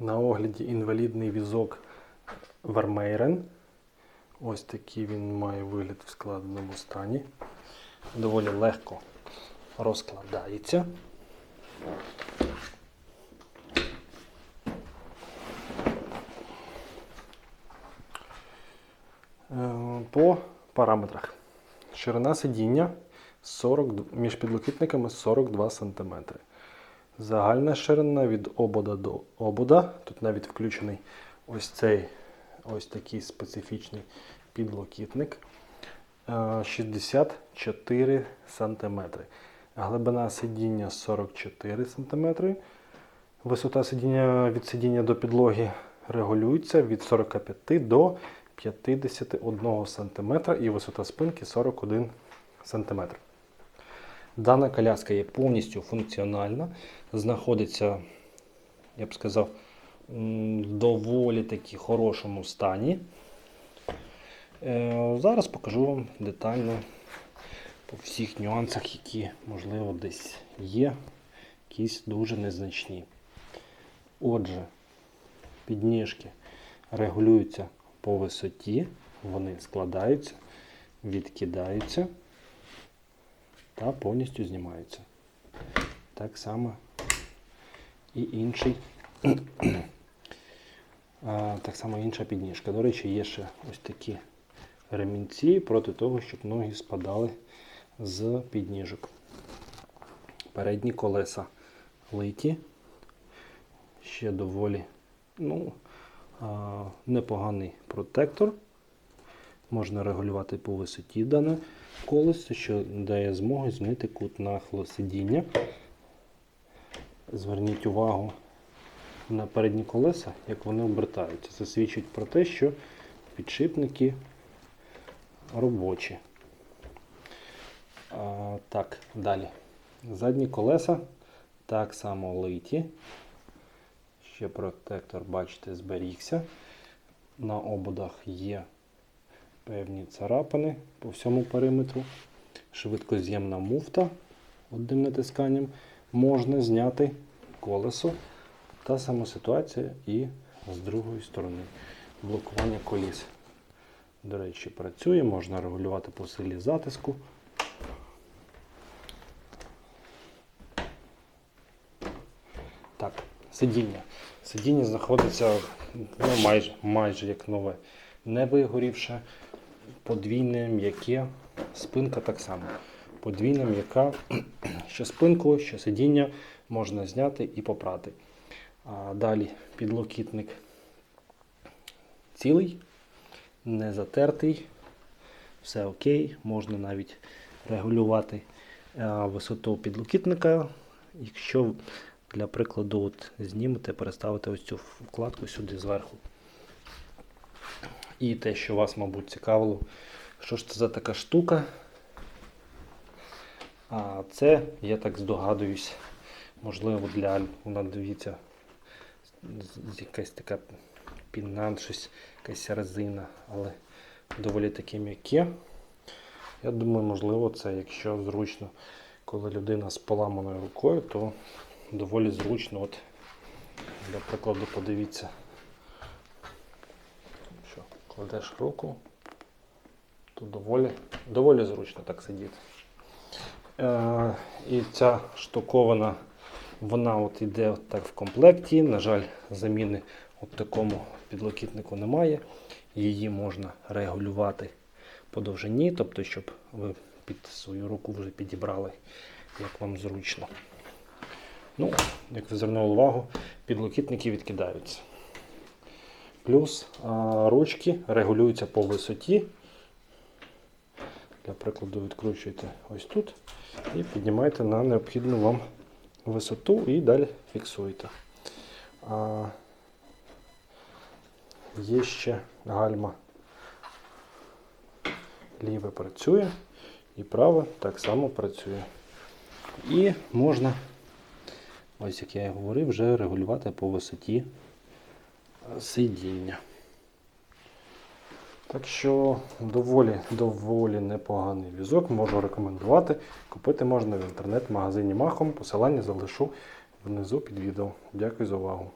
На огляді інвалідний візок Вермейрен. Ось такий він має вигляд в складеному стані. Доволі легко розкладається. Е, По параметрах. Ширина сидіння 40, між підлокітниками 42 см. Загальна ширина від обода до обода. Тут навіть включений ось цей ось такий специфічний підлокітник. е, 64 см. Глибина сидіння 44 см. Висота сидіння від сидіння до підлоги регулюється від 45 до 51 см і висота спинки 41 см. Дана коляска є повністю функціональна, знаходиться, я б сказав, в доволі таки хорошому стані. Е, Зараз покажу вам детально по всіх нюансах, які, можливо, десь є, якісь дуже незначні. Отже, підніжки регулюються по висоті, вони складаються, відкидаються та повністю знімаються. Так само і інший. Так само інша підніжка. До речі, є ще ось такі ремінці проти того, щоб ноги спадали з підніжок. Передні колеса литі. Ще доволі ну, непоганий протектор. Можна регулювати по висоті дане колесо, що дає змогу змінити кут нахилу сидіння. Зверніть увагу на передні колеса, як вони обертаються. Це свідчить про те, що підшипники робочі. А, так, далі. Задні колеса так само литі. Ще протектор, бачите, зберігся. На ободах є певні царапини по всьому периметру. Швидкоз'ємна муфта одним натисканням. Можна зняти колесо. Та сама ситуація і з другої сторони. Блокування коліс. До речі, працює, можна регулювати по силі затиску. Так, сидіння. Сидіння знаходиться ну, майже, майже як нове. Не вигорівше, подвійне м'яке, спинка так само. Подвійна м'яка, що спинку, що сидіння можна зняти і попрати. А далі підлокітник цілий, не затертий, все окей, можна навіть регулювати е, висоту підлокітника, якщо для прикладу от знімете, переставити ось цю вкладку сюди зверху. І те, що вас, мабуть, цікавило, що ж це за така штука. А це, я так здогадуюсь, можливо, для вона дивіться, якась така пінан, щось, якась резина, але доволі таке м'яке. Я думаю, можливо, це, якщо зручно, коли людина з поламаною рукою, то доволі зручно. От, для прикладу, подивіться, кладеш руку, то доволі, доволі зручно так сидіти. Е, і ця штукована, вона от іде от так в комплекті. На жаль, заміни от такому підлокітнику немає. Її можна регулювати по довжині, тобто, щоб ви під свою руку вже підібрали, як вам зручно. Ну, як ви звернули увагу, підлокітники відкидаються. Плюс ручки регулюються по висоті. Для прикладу, відкручуєте ось тут і піднімаєте на необхідну вам висоту і далі фіксуєте. А, є ще гальма. Ліве працює і праве так само працює. І можна, ось як я і говорив, вже регулювати по висоті сидіння. Так що доволі, доволі непоганий візок, можу рекомендувати. Купити можна в інтернет-магазині Махом. Посилання залишу внизу під відео. Дякую за увагу.